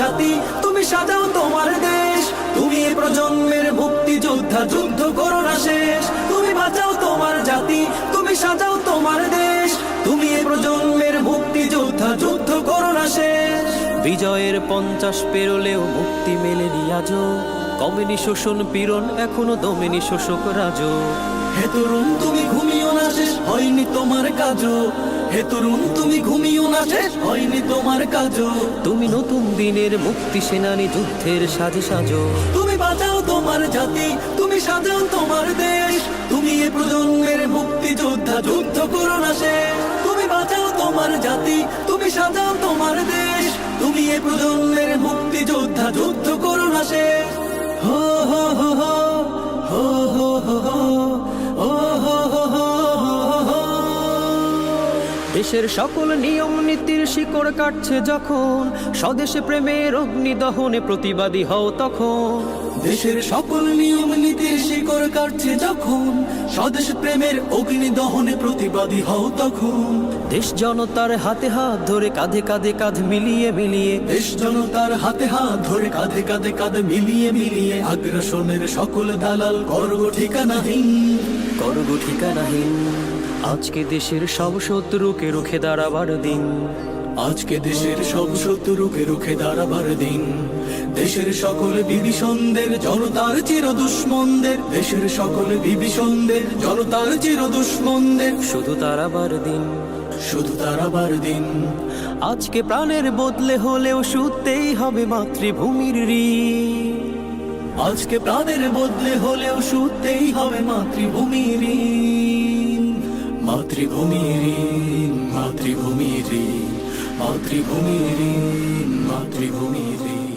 জাতি তুমি সাজাও তোমার দেশ। তুমি এ প্রজন্মের মুক্তি যোদ্ধা যুদ্ধ করো না শেষ। তুমি বাঁচাও তোমার জাতি তুমি সাজাও তোমার দেশ। তুমি এ প্রজন্মের মুক্তি যোদ্ধা যুদ্ধ করো না শেষ। বিজয়ের পঞ্চাশ পেরোলেও মুক্তি মেলেনি আজও। কমেনি শোষণ পীড়ন এখনও দমেনি শোষক রাজ হে তরুণ তুমি ঘুমিও শেষ হয়নি তোমার কাজও। হে তরুণ তুমি ঘুমিও না শেষ হয়নি তোমার কাজও। তুমি নতুন দিনের মুক্তি সেনানী যুদ্ধের সাজে সাজো। তুমি বাঁচাও তোমার জাতি তুমি সাজাও তোমার দেশ। তুমি এ প্রজন্মের মুক্তি যোদ্ধা যুদ্ধ করো না শেষ। তুমি বাঁচাও তোমার জাতি তুমি সাজাও তোমার দেশ। তুমি এ প্রজন্মের মুক্তি যোদ্ধা যুদ্ধ করো না শেষ। হো হো হো হো দেশের সকল নিয়ম নীতির শিকড় কাটছে যখন। স্বদেশে প্রেমের অগ্নি দহনে প্রতিবাদী হও তখন। দেশের সকল নিয়ম নীতির শিকড় কাটছে যখন। স্বদেশ প্রেমের অগ্নি দহনে প্রতিবাদী হও তখন। দেশ জনতার হাতে হাত ধরে কাঁধে কাঁধে কাঁধ মিলিয়ে মিলিয়ে। দেশ জনতার হাতে হাত ধরে কাঁধে কাঁধে কাঁধে মিলিয়ে মিলিয়ে। আগ্রাসনের সকল দালাল করব ঠিকানাহীন। করব ঠিকানাহীন। আজকে দেশের সব শত্রুকে রুখে দাঁড়াবার দিন। আজকে দেশের সব শত্রুকে রুখে দাঁড়াবার দিন। দেশের সকল বিভীষণদের জনতার চির দুশ্মনদের দেশের সকল বিভীষণদের জনতার চির দুশ্মনদের শুধু তারাবার দিন শুধু তারাবার দিন আজকে প্রাণের বদলে হলেও শুতেই হবে মাতৃভূমির ঋণ আজকে প্রাণের বদলে হলেও শুতেই হবে মাতৃভূমির ঋণ। মাতৃভূমির ঋণ, মাতৃভূমির ঋণ, মাতৃভূমির ঋণ, মাতৃভূমির ঋণ।